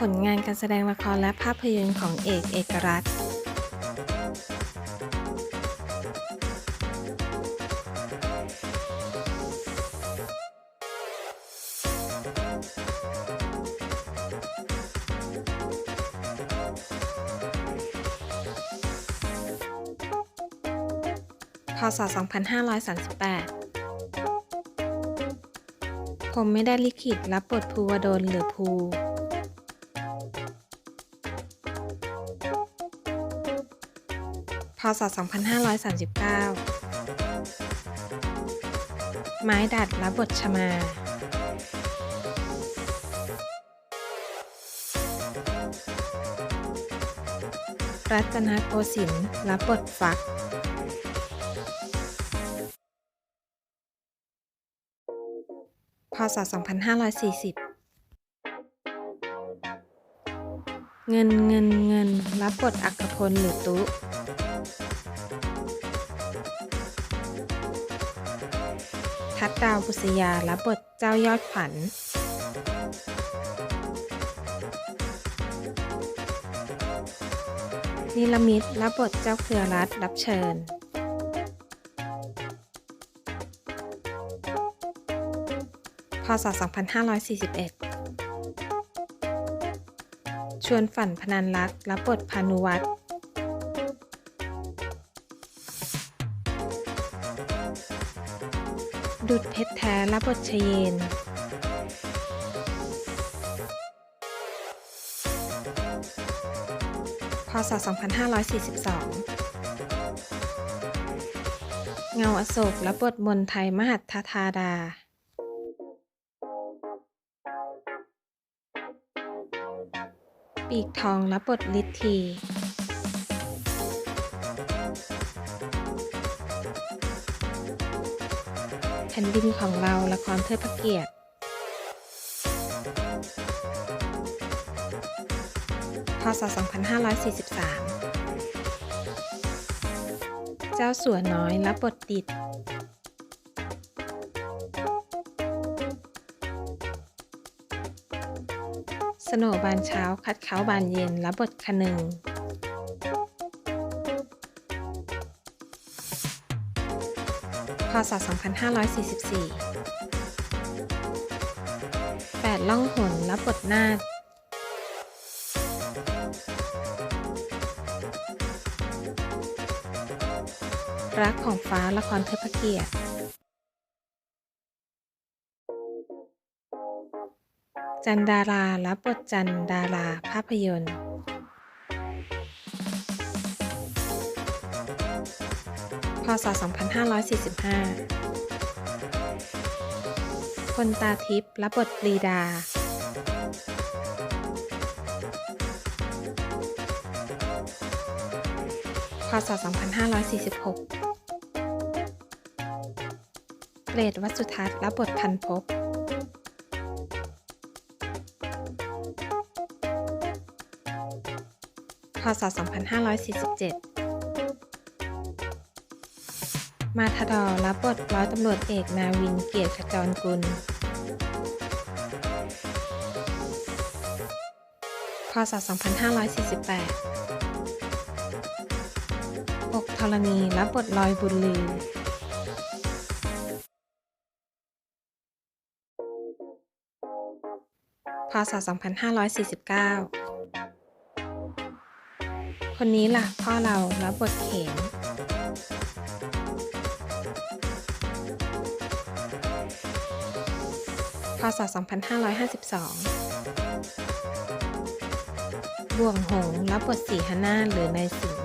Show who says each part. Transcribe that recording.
Speaker 1: ผลงานการแสดงละครและภาพยนตร์ของเอกเอกรัตน์พศ 2538 ผมไม่ได้ลิขิตรับบทภูวดลหรือภู ศ 2539 ไม้ดัดรับบทชมา รัตนโกสินทร์รับบทฟักพศ 2540 เงินเงินเงินรับบทอักพลหรือตุ ทัดดาวบุษยารับบทเจ้ายอดขวัญนิลมิตรรับบทเจ้าเครือรัฐรับเชิญ พศ 2541 ชวนฝันพนันรักรับบทพานุวัตร ดุดเพชรแท้รับบทชเยนพศ 2542 เงาอโศกรับบทมนไทยมหัตถธาดาปีกทองรับบทลิทธี ผ่นดินของเราละครเทิดพระเกียรติพศ 2543 เจ้าสัวน้อยรับบทดิด สโนบานเช้าคัดเขาบานเย็นรับบทคนึง พศ 2544แปดล่องหนรับบทนาฏรักของฟ้าละครเทิดพระเกียรติ จันดารารับบทจันดาราภาพยนตร์ พศ 2545 คนตาทิพย์รับบทปรีดา พศ 2546 เกรดวัสุทัศน์รับบทพันภพพศ 2547 มาทดอรับบทร้อยตำรวจเอกนาวินเกียรติขจรกุล พศ 2548 อกธรณีรับบทลอยบุญลือพศ 2549 คนนี้ล่ะพ่อเรารับบทเขม พศ 2552 บ่วงหงรับบทสีหนาหรือนายสิง